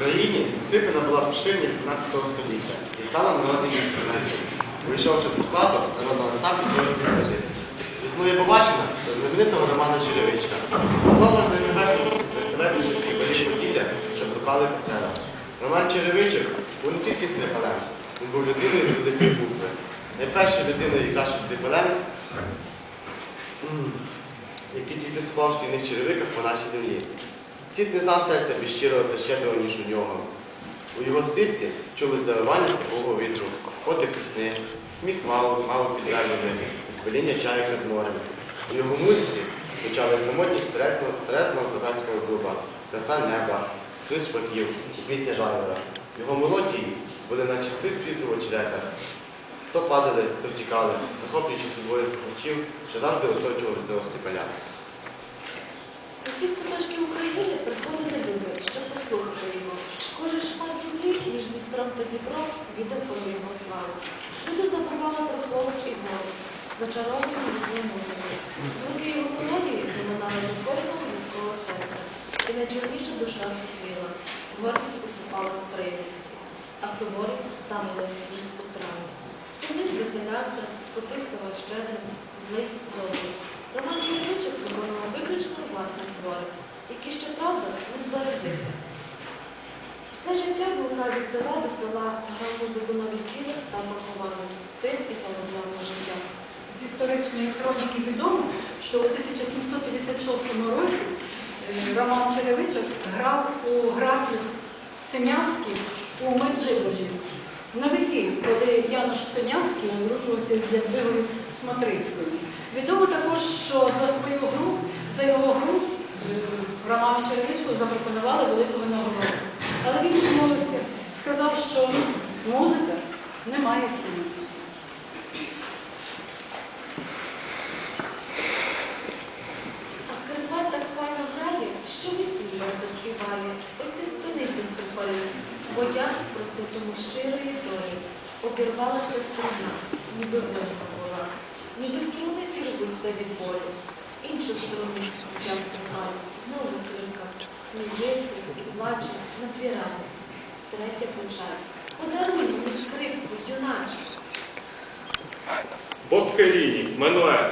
Україні скрипка набула поширення 17 століття і стала народним інструментом. Увійшовши до складу народного ансамблю скажи. Існує побачена до знаменитого Романа Черевичка. Слово з ними представляючи поділля, що блукали по селах. Роман Черевичок був не тільки скрипалем, він був людиною з великої букви. Найпершою людиною, яка що скрипалем, який тільки ступав в шкільних черевиках по нашій землі. Світ не знав серця більш щирого та щедрого, ніж у нього. У його скрипці чулось завивання степового вітру, подих пісни, сміх мало, мало підрядної коління чаїв над морем. У його музиці звучали самотність трезного козацького дуба, краса неба, свист шпаків і пісня жайвора. Його мелодії були наче свист вітру в очеретах. То падали, то втікали, захоплюючи собою слухачів, що завжди оточували цього скрипаля. Та Дніпром віддав його славу. Люди забували про холод і голод, зачаровані різною музикою. Звуки його мелодії доминали від кожного людського серця. І найчорніша душа світлила, гордість уступала з приємності, а суворість ставила всіх у травмі. Сумний звеселявся, скопистого щедрим, злий добрий. Роман Черничок виконував виключно власні твори, які, щоправда, не збереглися. Від села села, грав музику на весіллях та похованнях. Цим і заробляв життя. З історичної хроніки відомо, що у 1756 році е, Роман Черевичок грав у графів Синявських у Меджибожі. На весіллі, коли Януш Синявський одружувався з Ядвигою Смотрицькою. Відомо також, що за свою гру, за його гру е, Роману Черевичку запропонували велику винагороду. А скрипаль так файно грає, що весілля заспіває. Ой ти спинися, скрипалю, бо я просив тому щирої долі. Обірвалася струна, ніби винка була, ніби струни рвуться від болю. Іншу струну взяв скрипаль, знову скрипка, сміється і плаче на радості. Третя печаль. Подаруй мені скрипку, юначе. Боб Келіні, Мануель,